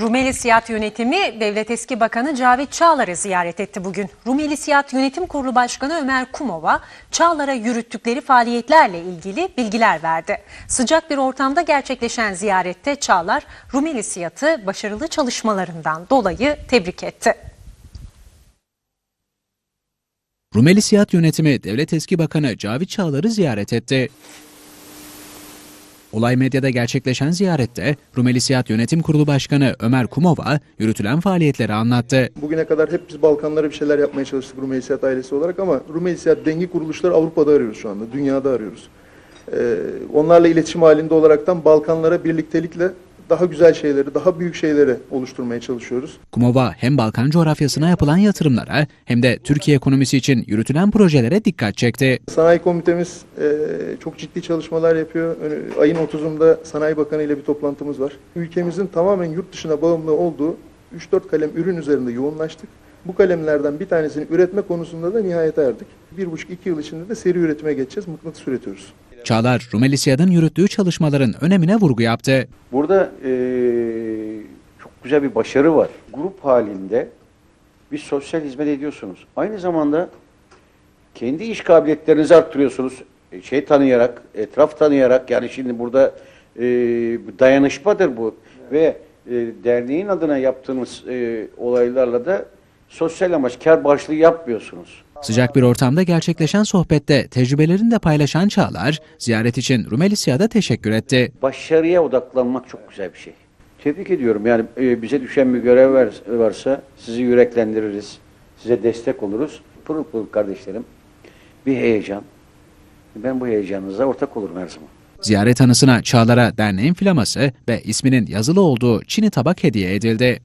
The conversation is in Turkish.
Rumeli Siyat Yönetimi Devlet Eski Bakanı Cavit Çağlar'ı ziyaret etti bugün. Rumeli Siyat Yönetim Kurulu Başkanı Ömer Kumova, Çağlar'a yürüttükleri faaliyetlerle ilgili bilgiler verdi. Sıcak bir ortamda gerçekleşen ziyarette Çağlar, Rumeli Siyat'ı başarılı çalışmalarından dolayı tebrik etti. Rumeli Siyat Yönetimi Devlet Eski Bakanı Cavit Çağlar'ı ziyaret etti. Olay medyada gerçekleşen ziyarette Rumeli Siyat Yönetim Kurulu Başkanı Ömer Kumova yürütülen faaliyetleri anlattı. Bugüne kadar hep biz Balkanlara bir şeyler yapmaya çalıştık Rumeli Siyat ailesi olarak ama Rumeli Siyat dengi kuruluşları Avrupa'da arıyoruz şu anda, dünyada arıyoruz. Ee, onlarla iletişim halinde olaraktan Balkanlara birliktelikle daha güzel şeyleri, daha büyük şeyleri oluşturmaya çalışıyoruz. Kumova hem Balkan coğrafyasına yapılan yatırımlara hem de Türkiye ekonomisi için yürütülen projelere dikkat çekti. Sanayi komitemiz e, çok ciddi çalışmalar yapıyor. Ayın 30'unda Sanayi Bakanı ile bir toplantımız var. Ülkemizin tamamen yurt dışına bağımlı olduğu 3-4 kalem ürün üzerinde yoğunlaştık. Bu kalemlerden bir tanesini üretme konusunda da nihayete erdik. 1,5-2 yıl içinde de seri üretime geçeceğiz. Mıknatıs üretiyoruz. Çağlar, Rumeli Siyat'ın yürüttüğü çalışmaların önemine vurgu yaptı. Burada eee, çok güzel bir başarı var. Grup halinde bir sosyal hizmet ediyorsunuz. Aynı zamanda kendi iş kabiliyetlerinizi arttırıyorsunuz. E, Şey tanıyarak, etraf tanıyarak yani şimdi burada eee, dayanışmadır bu. Ve e, derneğin adına yaptığınız e, olaylarla da sosyal amaç, kar başlığı yapmıyorsunuz. Sıcak bir ortamda gerçekleşen sohbette tecrübelerini de paylaşan Çağlar, ziyaret için Rumeli Siyat'a teşekkür etti. başarıya odaklanmak çok güzel bir şey. Tebrik ediyorum. Yani e, bize düşen bir görev var- varsa sizi yüreklendiririz. Size destek oluruz. Pırıl pırıl kardeşlerim. Bir heyecan. Ben bu heyecanınıza ortak olurum her zaman. Ziyaret anısına Çağlar'a derneğin flaması ve isminin yazılı olduğu çini tabak hediye edildi.